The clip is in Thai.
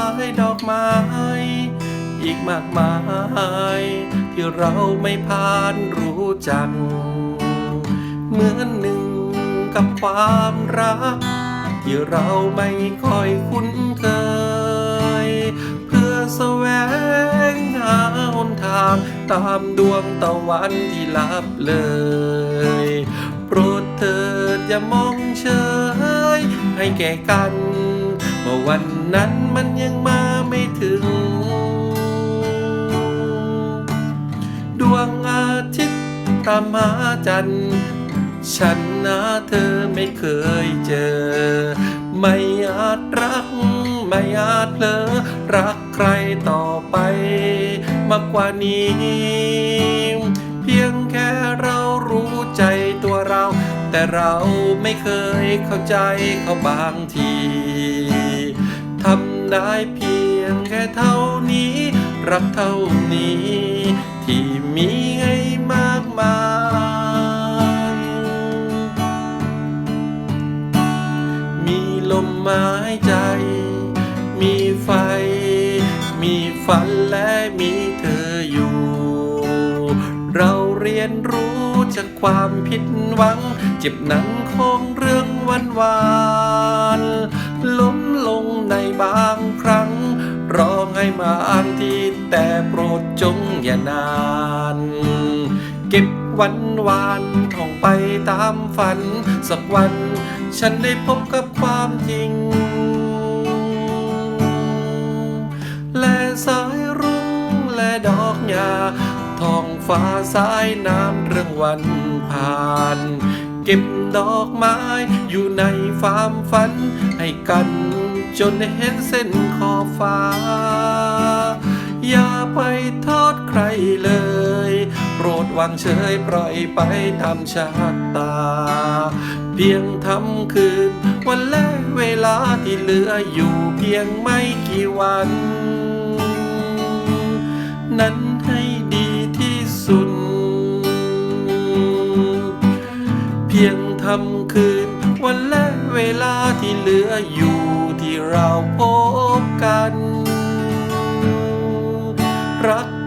ายดอกไม้ อีกมากมาย ที่เราไม่ผ่านรู้จัก เหมือนหนึ่งกับความรัก ที่เราไม่ค่อยคุ้นเคย เพื่อแสวงหาหนทางตามดวงตะวันที่ลับเลย โปรดเถิดอย่ามองเฉยให้แก่กัน มื่อวันนั้นมันยังมาไม่ถึง ดวงอาทิตย์ตามหาจันทร์ ฉันนะเธอไม่เคยเจอ ไม่อาจรัก ไม่อาจเลอรักใครต่อไป มากกว่านี้ เพียงแค่เรารู้ใจตัวเราแต่เราไม่เคยเข้าใจเขาบางที ได้เพียงแค่เท่านี้ รักเท่านี้ ที่มีให้มากมาย มีลมหายใจ มีไฟ มีฝันและมีเธออยู่ เราเรียนรู้จากความผิดหวัง เจ็บหนังของเรื่องวันวานล้มลง บางครั้ง ร้องให้มาอ้างที่แต่โปรดจงอย่านาน เก็บวันวานท่องไปตามฝัน สักวัน ฉันได้พบกับความจริง และสายรุ้งและดอกหญ้าท้องฟ้าสายน้ำเรื่องวันผ่านเก็บดอกไม้อยู่ในฟามฝันให้กัน จนเห็นเส้นขอบฟ้า อย่าไปโทษใครเลย โปรดวางเฉยปล่อยไปตามชะตา เพียงทำคืน วันและเวลาที่เหลืออยู่เพียงไม่กี่วัน นั้นให้ดีที่สุด เพียงทำคืน วันและเวลาที่เหลืออยู่ เราพบกัน รัก